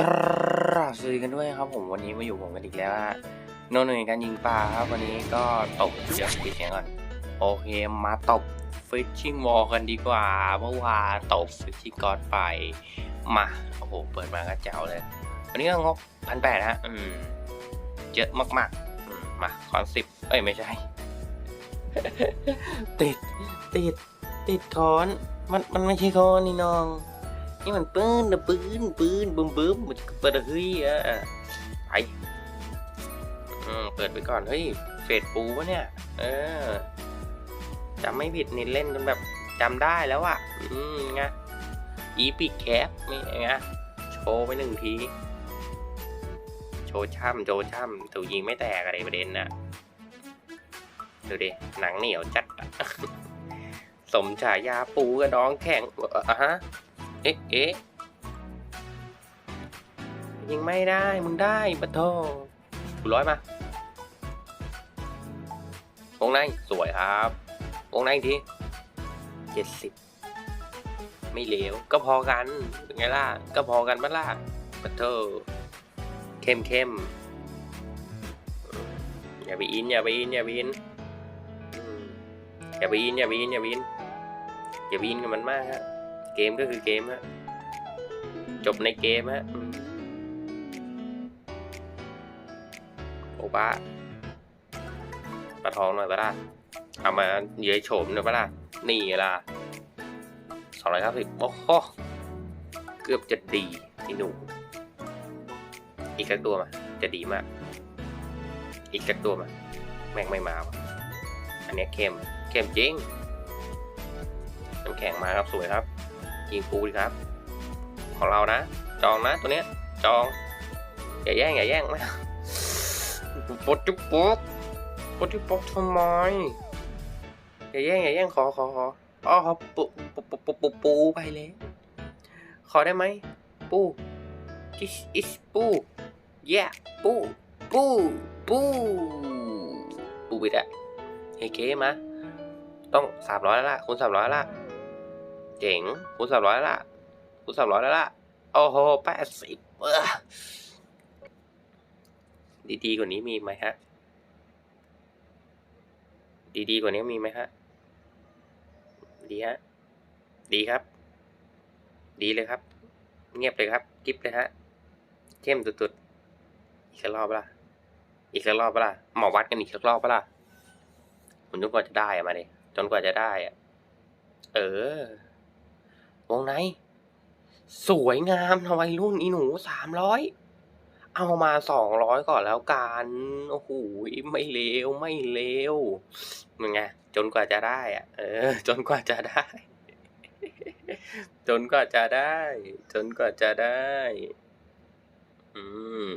กราบสวัสดีกันด้วยครับผมวันนี้มาอยู่ผมกันอีกแล้วฮะโน่นหนึ่งการยิงปลาครับวันนี้ก็ตบเดี๋ยวปิดเสียงก่อนโอเคมาตบฟิชชิ่งวอลกันดีกว่าเมื่อวานตบฟิชชิ่งกอดไปมาโอ้โหเปิดมาก็แจ๋วเลย วันนี้ก็งบพันแปดฮะอืมเยอะมากๆมมาคอนสิบเอ้ยไม่ใช่ ติดติดติดคอนมันมันไม่ใช่คอนนี่น้อง นี่มันปืนนะปืนปืนบึ้มบึ้มมันเปิดเฮ้ยอะไปอืมเปิดไปก่อนเฮ้ยเฟดปูวะเนี่ย เออจำไม่ผิดนี่เล่นจนแบบจำได้แล้วอะ อืมไงอีพิกแคปนี่ไงโชว์ไปหนึ่งที โชว์ช่ำโชว์ช่ำถูกยิงไม่แตกอะไรประเด็นน่ะดูดิ หนังเหนียวจัด สมฉายาปูกระดองแข็งอะฮะ เอ๊ะเอ๊ะยิงไม่ได้ มึงได้ปะโทกูร้อยมาวงในสวยครับวงในอีกทีเจ็ดสิบไม่เหลว ก็พอกันไงล่ะ ก็พอกันปะล่ะปะโทเข้มเข้มอย่าไปอินอย่าไปอินอย่าไปอินอืมอย่าไปอินอย่าไปอินอย่าไปอินอย่าไปอินกับมันมากฮะ เกมก็คือเกมฮะ จบในเกมฮะโอ้บ้าปลาทองหน่อยปะล่ะเอามาเย้ยโฉมหน่อยปะล่ะ นี่ล่ะสองร้อยเก้าสิบโอ้โหเกือบจะดีพี่หนู อีกสักตัวมา จะดีมาก อีกสักตัวมา แม่งไม่มาวะอันนี้เข้มเข้มจริงน้ำแข็งมาครับ สวยครับ ยิงปูดีครับ ของเรานะ จองนะตัวเนี้ย จอง อย่าแย่งอย่าแย่งนะปดจุ๊บป๊บปดจุ๊บป๊บทำไม อย่าแย่งอย่าแย่งขอขอขออ๋อปูปูปูปูปูไปเลยขอได้ไหม ปู this is ปู yeah ปู ปู ปู ปูไปได้เฮ้เก๋มา ต้องสามร้อยแล้วล่ะคูณสามร้อยละ เจ๋งคูณสามร้อยละคูณสามร้อยแล้วล่ะโอ้โหแปดสิบดีๆกว่านี้มีไหมฮะ ดีๆกว่านี้มีไหมฮะ ดีฮะ ดีครับ ดีเลยครับ เงียบเลยครับกิ๊บเลยฮะ เข้มตุดๆ อีกสักรอบปะล่ะ อีกสักรอบปะล่ะหมอวัดกันอีกสักรอบปะล่ะผมจนกว่าจะได้อะมาดิจนกว่าจะได้อะเออ วงใน สวยงามทำไมรุ่นอีหนูสามร้อยเอามาสองร้อยก่อนแล้วกัน โอ้โห ไม่เลว ไม่เลวมึงไง จนกว่าจะได้อะเออ จนกว่าจะได้ จนกว่าจะได้ จนกว่าจะได้ อืม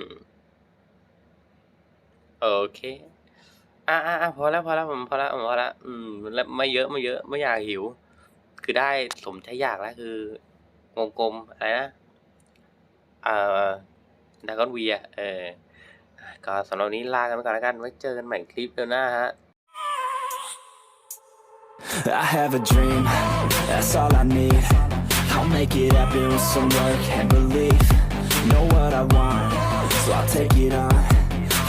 โอเค อ่าอ่าพอแล้ว พอแล้วผมพอแล้วผมพอแล้ว อืมแล้วไม่เยอะ ไม่เยอะ ไม่อยากหิว คือได้สมใจอยากแล้วคือวงกลมอะไรนะเอ่อดากอนเวีอะเออก็สำหรับนนี้ลากันไปก่อนแล้วกันไว้เจอกันใหม่คลิปเดือนหน้าฮะ I have a dream, that's all I need. I'll make it happen with some work and belief. Know what I want, so I'll take it on.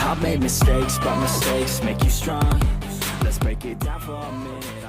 I've made mistakes, but mistakes make you strong. Let's break it down for a minute.